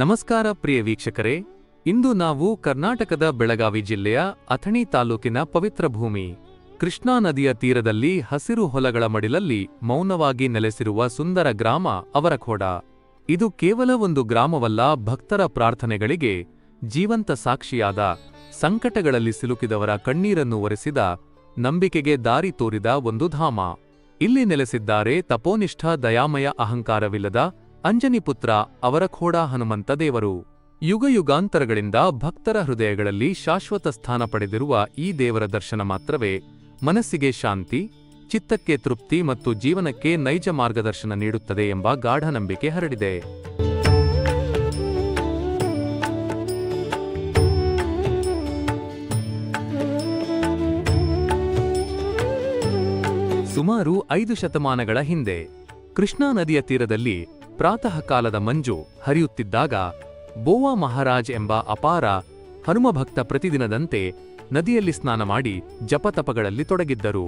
ನಮಸ್ಕಾರ ಪ್ರಿಯ ವೀಕ್ಷಕರೇ, ಇಂದು ನಾವು ಕರ್ನಾಟಕದ ಬೆಳಗಾವಿ ಜಿಲ್ಲೆಯ ಅಥಣಿ ತಾಲೂಕಿನ ಪವಿತ್ರ ಭೂಮಿ, ಕೃಷ್ಣಾ ನದಿಯ ತೀರದಲ್ಲಿ ಹಸಿರು ಹೊಲಗಳ ಮಡಿಲಲ್ಲಿ ಮೌನವಾಗಿ ನೆಲೆಸಿರುವ ಸುಂದರ ಗ್ರಾಮ ಅವರಖೋಡ. ಇದು ಕೇವಲ ಒಂದು ಗ್ರಾಮವಲ್ಲ, ಭಕ್ತರ ಪ್ರಾರ್ಥನೆಗಳಿಗೆ ಜೀವಂತ ಸಾಕ್ಷಿಯಾದ ಸಂಕಟಗಳಲ್ಲಿ ಸಿಲುಕಿದವರ ಕಣ್ಣೀರನ್ನು ಒರೆಸಿದ, ನಂಬಿಕೆಗೆ ದಾರಿ ತೋರಿದ ಒಂದು ಧಾಮ. ಇಲ್ಲಿ ನೆಲೆಸಿದ್ದಾರೆ ತಪೋನಿಷ್ಠ ದಯಾಮಯ ಅಹಂಕಾರವಿಲ್ಲದ ಅಂಜನಿಪುತ್ರ ಅವರಖೋಡ ಹನುಮಂತ ದೇವರು. ಯುಗಯುಗಾಂತರಗಳಿಂದ ಭಕ್ತರ ಹೃದಯಗಳಲ್ಲಿ ಶಾಶ್ವತ ಸ್ಥಾನ ಪಡೆದಿರುವ ಈ ದೇವರ ದರ್ಶನ ಮಾತ್ರವೇ, ಮನಸ್ಸಿಗೆ ಶಾಂತಿ, ಚಿತ್ತಕ್ಕೆ ತೃಪ್ತಿ ಮತ್ತು ಜೀವನಕ್ಕೆ ನೈಜ ಮಾರ್ಗದರ್ಶನ ನೀಡುತ್ತದೆ ಎಂಬ ಗಾಢ ನಂಬಿಕೆ ಹರಡಿದೆ. ಸುಮಾರು ಐದು ಶತಮಾನಗಳ ಹಿಂದೆ, ಕೃಷ್ಣಾ ನದಿಯ ತೀರದಲ್ಲಿ ಪ್ರಾತಃ ಕಾಲದ ಮಂಜು ಹರಿಯುತ್ತಿದ್ದಾಗ ಬೋವಾ ಮಹಾರಾಜ್ ಎಂಬ ಅಪಾರ ಹನುಮಭಕ್ತ ಪ್ರತಿದಿನದಂತೆ ನದಿಯಲ್ಲಿ ಸ್ನಾನ ಮಾಡಿ ಜಪತಪಗಳಲ್ಲಿ ತೊಡಗಿದ್ದರು.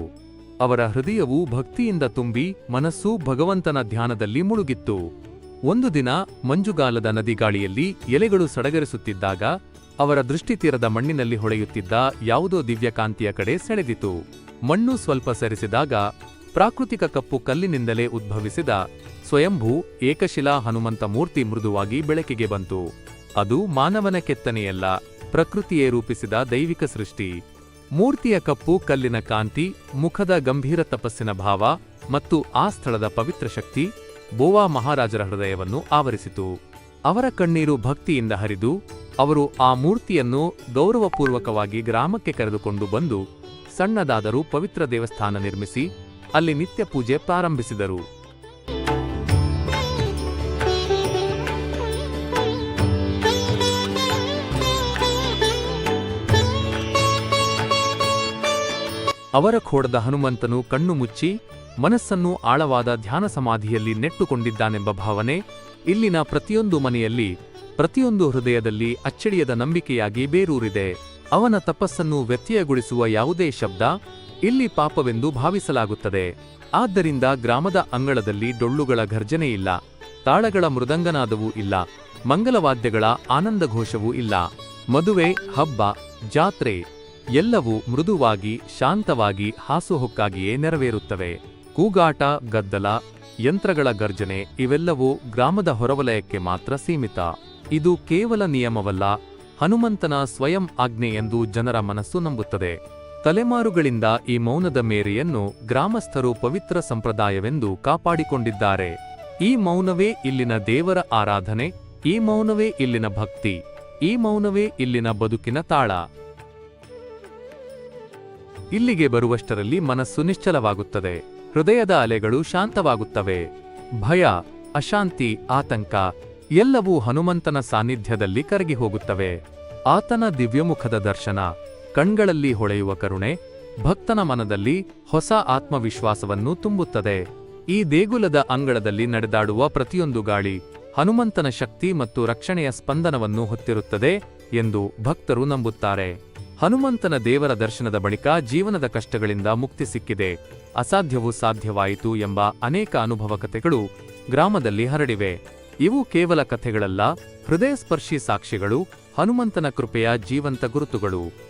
ಅವರ ಹೃದಯವು ಭಕ್ತಿಯಿಂದ ತುಂಬಿ ಮನಸ್ಸು ಭಗವಂತನ ಧ್ಯಾನದಲ್ಲಿ ಮುಳುಗಿತ್ತು. ಒಂದು ದಿನ ಮಂಜುಗಾಲದ ನದಿಗಾಳಿಯಲ್ಲಿ ಎಲೆಗಳು ಸಡಗರಿಸುತ್ತಿದ್ದಾಗ ಅವರ ದೃಷ್ಟಿತೀರದ ಮಣ್ಣಿನಲ್ಲಿ ಹೊಳೆಯುತ್ತಿದ್ದ ಯಾವುದೋ ದಿವ್ಯಕಾಂತಿಯ ಕಡೆ ಸೆಳೆದಿತು. ಮಣ್ಣು ಸ್ವಲ್ಪ ಸರಿಸಿದಾಗ ಪ್ರಾಕೃತಿಕ ಕಪ್ಪು ಕಲ್ಲಿನಿಂದಲೇ ಉದ್ಭವಿಸಿದ ಸ್ವಯಂಭೂ ಏಕಶಿಲಾ ಹನುಮಂತ ಮೂರ್ತಿ ಮೃದುವಾಗಿ ಬೆಳಕಿಗೆ ಬಂತು. ಅದು ಮಾನವನ ಕೆತ್ತನೆಯಲ್ಲ, ಪ್ರಕೃತಿಯೇ ರೂಪಿಸಿದ ದೈವಿಕ ಸೃಷ್ಟಿ. ಮೂರ್ತಿಯ ಕಪ್ಪು, ಕಲ್ಲಿನ ಕಾಂತಿ, ಮುಖದ ಗಂಭೀರ ತಪಸ್ಸಿನ ಭಾವ ಮತ್ತು ಆ ಸ್ಥಳದ ಪವಿತ್ರ ಶಕ್ತಿ ಬೋವಾ ಮಹಾರಾಜರ ಹೃದಯವನ್ನು ಆವರಿಸಿತು. ಅವರ ಕಣ್ಣೀರು ಭಕ್ತಿಯಿಂದ ಹರಿದು, ಅವರು ಆ ಮೂರ್ತಿಯನ್ನು ಗೌರವಪೂರ್ವಕವಾಗಿ ಗ್ರಾಮಕ್ಕೆ ಕರೆದುಕೊಂಡು ಬಂದು, ಸಣ್ಣದಾದರೂ ಪವಿತ್ರ ದೇವಸ್ಥಾನ ನಿರ್ಮಿಸಿ, ಅಲ್ಲಿ ನಿತ್ಯ ಪೂಜೆ ಪ್ರಾರಂಭಿಸಿದರು. ಅವರ ಖೋಡದ ಹನುಮಂತನು ಕಣ್ಣು ಮುಚ್ಚಿ ಮನಸ್ಸನ್ನು ಆಳವಾದ ಧ್ಯಾನ ಸಮಾಧಿಯಲ್ಲಿ ನೆಟ್ಟುಕೊಂಡಿದ್ದಾನೆಂಬ ಭಾವನೆ ಇಲ್ಲಿನ ಪ್ರತಿಯೊಂದು ಮನೆಯಲ್ಲಿ, ಪ್ರತಿಯೊಂದು ಹೃದಯದಲ್ಲಿ ಅಚ್ಚಳಿಯದ ನಂಬಿಕೆಯಾಗಿ ಬೇರೂರಿದೆ. ಅವನ ತಪಸ್ಸನ್ನು ವ್ಯತ್ಯಯಗೊಳಿಸುವ ಯಾವುದೇ ಶಬ್ದ ಇಲ್ಲಿ ಪಾಪವೆಂದು ಭಾವಿಸಲಾಗುತ್ತದೆ. ಆದ್ದರಿಂದ ಗ್ರಾಮದ ಅಂಗಳದಲ್ಲಿ ಡೊಳ್ಳುಗಳ ಘರ್ಜನೆಯಿಲ್ಲ ತಾಳಗಳ ಮೃದಂಗನಾದವೂ ಇಲ್ಲ, ಮಂಗಲವಾದ್ಯಗಳ ಆನಂದಘೋಷವೂ ಇಲ್ಲ. ಮದುವೆ, ಹಬ್ಬ, ಜಾತ್ರೆ ಎಲ್ಲವೂ ಮೃದುವಾಗಿ, ಶಾಂತವಾಗಿ, ಹಾಸುಹೊಕ್ಕಾಗಿಯೇ ನೆರವೇರುತ್ತವೆ. ಕೂಗಾಟ, ಗದ್ದಲ, ಯಂತ್ರಗಳ ಗರ್ಜನೆ ಇವೆಲ್ಲವೂ ಗ್ರಾಮದ ಹೊರವಲಯಕ್ಕೆ ಮಾತ್ರ ಸೀಮಿತ. ಇದು ಕೇವಲ ನಿಯಮವಲ್ಲ, ಹನುಮಂತನ ಸ್ವಯಂ ಆಜ್ಞೆ ಎಂದು ಜನರ ಮನಸ್ಸು ನಂಬುತ್ತದೆ. ತಲೆಮಾರುಗಳಿಂದ ಈ ಮೌನದ ಮೇರೆಯನ್ನು ಗ್ರಾಮಸ್ಥರು ಪವಿತ್ರ ಸಂಪ್ರದಾಯವೆಂದು ಕಾಪಾಡಿಕೊಂಡಿದ್ದಾರೆ. ಈ ಮೌನವೇ ಇಲ್ಲಿನ ದೇವರ ಆರಾಧನೆ, ಈ ಮೌನವೇ ಇಲ್ಲಿನ ಭಕ್ತಿ, ಈ ಮೌನವೇ ಇಲ್ಲಿನ ಬದುಕಿನ ತಾಳ. ಇಲ್ಲಿಗೆ ಬರುವಷ್ಟರಲ್ಲಿ ಮನಸ್ಸು ನಿಶ್ಚಲವಾಗುತ್ತದೆ. ಹೃದಯದ ಅಲೆಗಳು ಶಾಂತವಾಗುತ್ತವೆ. ಭಯ, ಅಶಾಂತಿ, ಆತಂಕ ಎಲ್ಲವೂ ಹನುಮಂತನ ಸಾನ್ನಿಧ್ಯದಲ್ಲಿ ಕರಗಿ ಹೋಗುತ್ತವೆ. ಆತನ ದಿವ್ಯಮುಖದ ದರ್ಶನ, ಕಣ್ಗಳಲ್ಲಿ ಹೊಳೆಯುವ ಕರುಣೆ, ಭಕ್ತನ ಮನದಲ್ಲಿ ಹೊಸ ಆತ್ಮವಿಶ್ವಾಸವನ್ನು ತುಂಬುತ್ತದೆ. ಈ ದೇಗುಲದ ಅಂಗಳದಲ್ಲಿ ನಡೆದಾಡುವ ಪ್ರತಿಯೊಂದು ಗಾಳಿ ಹನುಮಂತನ ಶಕ್ತಿ ಮತ್ತು ರಕ್ಷಣೆಯ ಸ್ಪಂದನವನ್ನು ಹೊತ್ತಿರುತ್ತದೆ ಎಂದು ಭಕ್ತರು ನಂಬುತ್ತಾರೆ. ಹನುಮಂತನ ದೇವರ ದರ್ಶನದ ಬಳಿಕ ಜೀವನದ ಕಷ್ಟಗಳಿಂದ ಮುಕ್ತಿ ಸಿಕ್ಕಿದೆ. ಅಸಾಧ್ಯವು ಸಾಧ್ಯವಾಯಿತು ಎಂಬ ಅನೇಕ ಅನುಭವ ಕಥೆಗಳು ಗ್ರಾಮದಲ್ಲಿ ಹರಡಿವೆ. ಇವು ಕೇವಲ ಕಥೆಗಳಲ್ಲ, ಹೃದಯಸ್ಪರ್ಶಿ ಸಾಕ್ಷಿಗಳು, ಹನುಮಂತನ ಕೃಪೆಯ ಜೀವಂತ ಗುರುತುಗಳು.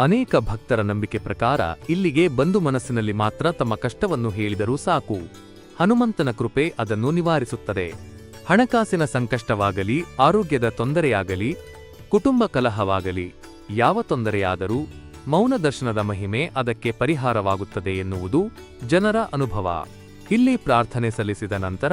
ಅನೇಕ ಭಕ್ತರ ನಂಬಿಕೆ ಪ್ರಕಾರ ಇಲ್ಲಿಗೆ ಬಂದು ಮನಸ್ಸಿನಲ್ಲಿ ಮಾತ್ರ ತಮ್ಮ ಕಷ್ಟವನ್ನು ಹೇಳಿದರೂ ಸಾಕು. ಹನುಮಂತನ ಕೃಪೆ ಅದನ್ನು ನಿವಾರಿಸುತ್ತದೆ. ಹಣಕಾಸಿನ ಸಂಕಷ್ಟವಾಗಲಿ, ಆರೋಗ್ಯದ ತೊಂದರೆಯಾಗಲಿ, ಕುಟುಂಬ ಕಲಹವಾಗಲಿ, ಯಾವ ತೊಂದರೆಯಾದರೂ ಮೌನ ದರ್ಶನದ ಮಹಿಮೆ ಅದಕ್ಕೆ ಪರಿಹಾರವಾಗುತ್ತದೆ ಎನ್ನುವುದು ಜನರ ಅನುಭವ. ಇಲ್ಲಿ ಪ್ರಾರ್ಥನೆ ಸಲ್ಲಿಸಿದ ನಂತರ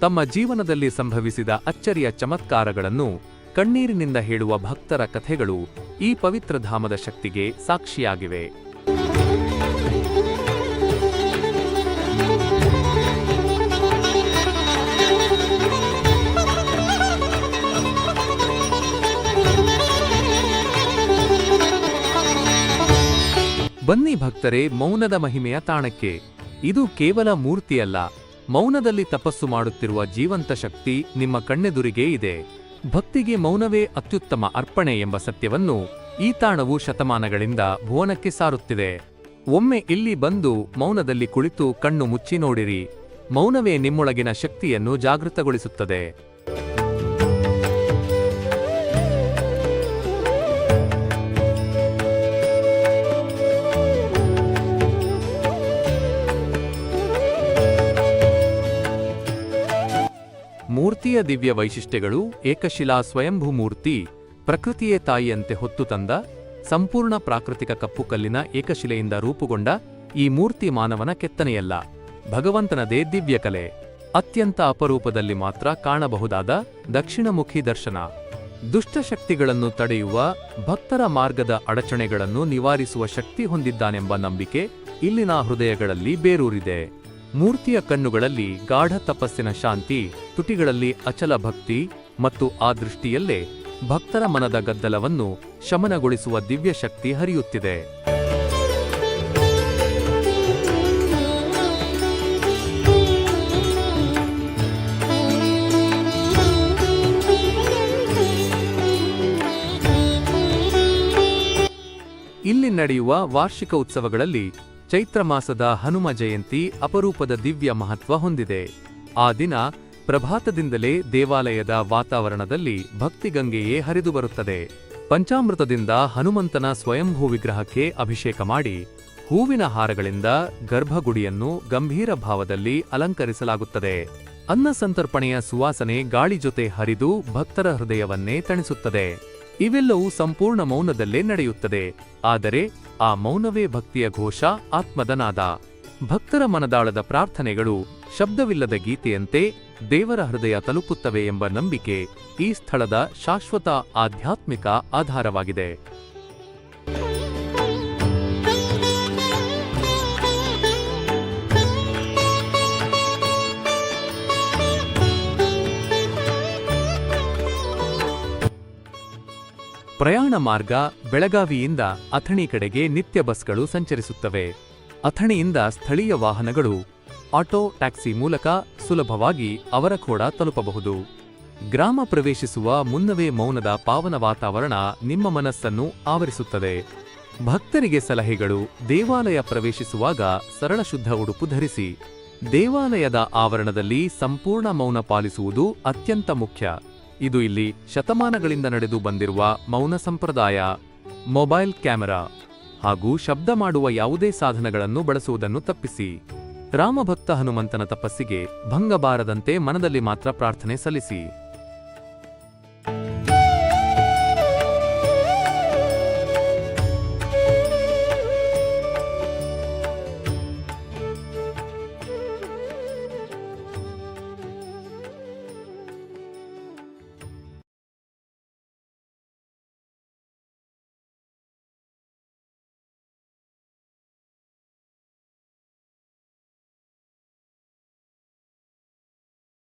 ತಮ್ಮ ಜೀವನದಲ್ಲಿ ಸಂಭವಿಸಿದ ಅಚ್ಚರಿಯ ಚಮತ್ಕಾರಗಳನ್ನು ಕಣ್ಣೀರಿನಿಂದ ಹೇಳುವ ಭಕ್ತರ ಕಥೆಗಳು ಈ ಪವಿತ್ರ ಧಾಮದ ಶಕ್ತಿಗೆ ಸಾಕ್ಷಿಯಾಗಿವೆ. ಬನ್ನಿ ಭಕ್ತರೇ, ಮೌನದ ಮಹಿಮೆಯ ತಾಣಕ್ಕೆ. ಇದು ಕೇವಲ ಮೂರ್ತಿಯಲ್ಲ, ಮೌನದಲ್ಲಿ ತಪಸ್ಸು ಮಾಡುತ್ತಿರುವ ಜೀವಂತ ಶಕ್ತಿ ನಿಮ್ಮ ಕಣ್ಣೆದುರಿಗೆ ಇದೆ. ಭಕ್ತಿಗೆ ಮೌನವೇ ಅತ್ಯುತ್ತಮ ಅರ್ಪಣೆ ಎಂಬ ಸತ್ಯವನ್ನು ಈ ತಾಣವು ಶತಮಾನಗಳಿಂದ ಭುವನಕ್ಕೆ ಸಾರುತ್ತಿದೆ. ಒಮ್ಮೆ ಇಲ್ಲಿ ಬಂದು ಮೌನದಲ್ಲಿ ಕುಳಿತು ಕಣ್ಣು ಮುಚ್ಚಿ ನೋಡಿರಿ. ಮೌನವೇ ನಿಮ್ಮೊಳಗಿನ ಶಕ್ತಿಯನ್ನು ಜಾಗೃತಗೊಳಿಸುತ್ತದೆ. ಮೂರ್ತಿಯ ದಿವ್ಯ ವೈಶಿಷ್ಟ್ಯಗಳು ಏಕಶಿಲಾ ಸ್ವಯಂಭೂ ಮೂರ್ತಿ ಪ್ರಕೃತಿಯೇ ತಾಯಿಯಂತೆ ಹೊತ್ತು ತಂದ ಸಂಪೂರ್ಣ ಪ್ರಾಕೃತಿಕ ಕಪ್ಪುಕಲ್ಲಿನ ಏಕಶಿಲೆಯಿಂದ ರೂಪುಗೊಂಡ ಈ ಮೂರ್ತಿ ಮಾನವನ ಕೆತ್ತನೆಯಲ್ಲ. ಭಗವಂತನದೇ ದಿವ್ಯಕಲೆ ಅತ್ಯಂತ ಅಪರೂಪದಲ್ಲಿ ಮಾತ್ರ ಕಾಣಬಹುದಾದ ದಕ್ಷಿಣಮುಖಿ ದರ್ಶನ. ದುಷ್ಟಶಕ್ತಿಗಳನ್ನು ತಡೆಯುವ ಭಕ್ತರ ಮಾರ್ಗದ ಅಡಚಣೆಗಳನ್ನು ನಿವಾರಿಸುವ ಶಕ್ತಿ ಹೊಂದಿದ್ದಾನೆಂಬ ನಂಬಿಕೆ ಇಲ್ಲಿನ ಹೃದಯಗಳಲ್ಲಿ ಬೇರೂರಿದೆ. ಮೂರ್ತಿಯ ಕಣ್ಣುಗಳಲ್ಲಿ ಗಾಢ ತಪಸ್ಸಿನ ಶಾಂತಿ, ತುಟಿಗಳಲ್ಲಿ ಅಚಲ ಭಕ್ತಿ ಮತ್ತು ಆ ದೃಷ್ಟಿಯಲ್ಲೇ ಭಕ್ತರ ಮನದ ಗದ್ದಲವನ್ನು ಶಮನಗೊಳಿಸುವ ದಿವ್ಯ ಶಕ್ತಿ ಹರಿಯುತ್ತಿದೆ. ಇಲ್ಲಿ ನಡೆಯುವ ವಾರ್ಷಿಕ ಉತ್ಸವಗಳಲ್ಲಿ ಚೈತ್ರ ಮಾಸದ ಹನುಮ ಜಯಂತಿ ಅಪರೂಪದ ದಿವ್ಯ ಮಹತ್ವ ಹೊಂದಿದೆ. ಆ ದಿನ ಪ್ರಭಾತದಿಂದಲೇ ದೇವಾಲಯದ ವಾತಾವರಣದಲ್ಲಿ ಭಕ್ತಿಗಂಗೆಯೇ ಹರಿದು ಬರುತ್ತದೆ. ಪಂಚಾಮೃತದಿಂದ ಹನುಮಂತನ ಸ್ವಯಂಭೂ ವಿಗ್ರಹಕ್ಕೆ ಅಭಿಷೇಕ ಮಾಡಿ ಹೂವಿನ ಹಾರಗಳಿಂದ ಗರ್ಭಗುಡಿಯನ್ನು ಗಂಭೀರ ಭಾವದಲ್ಲಿ ಅಲಂಕರಿಸಲಾಗುತ್ತದೆ. ಅನ್ನ ಸಂತರ್ಪಣೆಯ ಸುವಾಸನೆ ಗಾಳಿ ಜೊತೆ ಹರಿದು ಭಕ್ತರ ಹೃದಯವನ್ನೇ ತಣಿಸುತ್ತದೆ. ಇವೆಲ್ಲವೂ ಸಂಪೂರ್ಣ ಮೌನದಲ್ಲೇ ನಡೆಯುತ್ತದೆ. ಆದರೆ ಆ ಮೌನವೇ ಭಕ್ತಿಯ ಘೋಷ, ಆತ್ಮದನಾದ. ಭಕ್ತರ ಮನದಾಳದ ಪ್ರಾರ್ಥನೆಗಳು ಶಬ್ದವಿಲ್ಲದ ಗೀತೆಯಂತೆ ದೇವರ ಹೃದಯ ತಲುಪುತ್ತವೆ ಎಂಬ ನಂಬಿಕೆ ಈ ಸ್ಥಳದ ಶಾಶ್ವತ ಆಧ್ಯಾತ್ಮಿಕ ಆಧಾರವಾಗಿದೆ. ಪ್ರಯಾಣ ಮಾರ್ಗ ಬೆಳಗಾವಿಯಿಂದ ಅಥಣಿ ಕಡೆಗೆ ನಿತ್ಯ ಬಸ್ಗಳು ಸಂಚರಿಸುತ್ತವೆ. ಅಥಣಿಯಿಂದ ಸ್ಥಳೀಯ ವಾಹನಗಳು, ಆಟೋ, ಟ್ಯಾಕ್ಸಿ ಮೂಲಕ ಸುಲಭವಾಗಿ ಅವರಖೋಡ ತಲುಪಬಹುದು. ಗ್ರಾಮ ಪ್ರವೇಶಿಸುವ ಮುನ್ನವೇ ಮೌನದ ಪಾವನ ವಾತಾವರಣ ನಿಮ್ಮ ಮನಸ್ಸನ್ನು ಆವರಿಸುತ್ತದೆ. ಭಕ್ತರಿಗೆ ಸಲಹೆಗಳು, ದೇವಾಲಯ ಪ್ರವೇಶಿಸುವಾಗ ಸರಳ ಶುದ್ಧ ಉಡುಪು ಧರಿಸಿ, ದೇವಾಲಯದ ಆವರಣದಲ್ಲಿ ಸಂಪೂರ್ಣ ಮೌನ ಪಾಲಿಸುವುದು ಅತ್ಯಂತ ಮುಖ್ಯ. ಇದು ಇಲ್ಲಿ ಶತಮಾನಗಳಿಂದ ನಡೆದು ಬಂದಿರುವ ಮೌನ ಸಂಪ್ರದಾಯ, ಮೊಬೈಲ್ ಕ್ಯಾಮೆರಾ ಹಾಗೂ ಶಬ್ದ ಮಾಡುವ ಯಾವುದೇ ಸಾಧನಗಳನ್ನು ಬಳಸುವುದನ್ನು ತಪ್ಪಿಸಿ. ರಾಮಭಕ್ತ ಹನುಮಂತನ ತಪಸ್ಸಿಗೆ ಭಂಗ ಬಾರದಂತೆ ಮನದಲ್ಲಿ ಮಾತ್ರ ಪ್ರಾರ್ಥನೆ ಸಲ್ಲಿಸಿ.